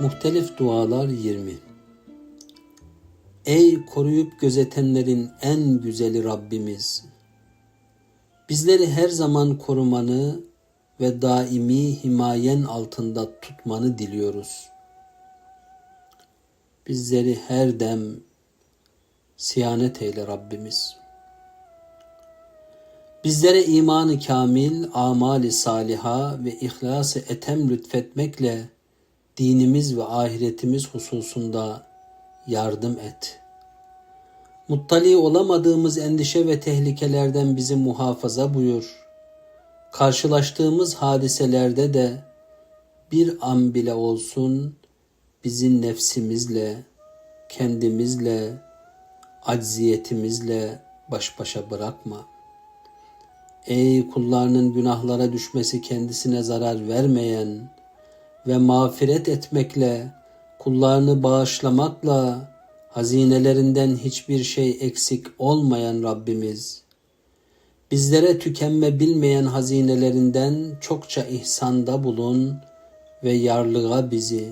Muhtelif dualar 20 Ey koruyup gözetenlerin en güzeli Rabbimiz! Bizleri her zaman korumanı ve daimi himayen altında tutmanı diliyoruz. Bizleri her dem siyanet eyle Rabbimiz. Bizlere imanı kamil, amali saliha ve ihlası etem lütfetmekle dinimiz ve ahiretimiz hususunda yardım et. Muttali olamadığımız endişe ve tehlikelerden bizi muhafaza buyur. Karşılaştığımız hadiselerde de bir an bile olsun bizi nefsimizle, kendimizle, acziyetimizle baş başa bırakma. Ey kullarının günahlara düşmesi kendisine zarar vermeyen ve mağfiret etmekle, kullarını bağışlamakla, hazinelerinden hiçbir şey eksik olmayan Rabbimiz, bizlere tükenme bilmeyen hazinelerinden çokça ihsanda bulun ve yarlığa bizi,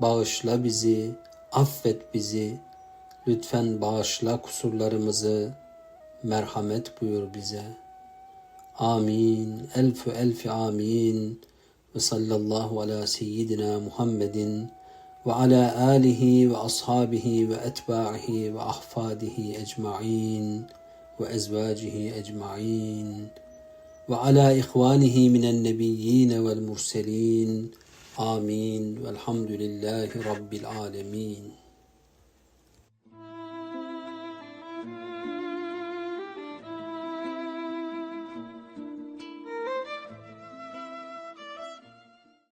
bağışla bizi, affet bizi, lütfen bağışla kusurlarımızı, merhamet buyur bize. Amin. Elfü elfi amin. وصلى الله على سيدنا محمد وعلى آله وأصحابه وأتباعه وأحفاده أجمعين وأزواجه أجمعين وعلى إخوانه من النبيين والمرسلين آمين والحمد لله رب العالمين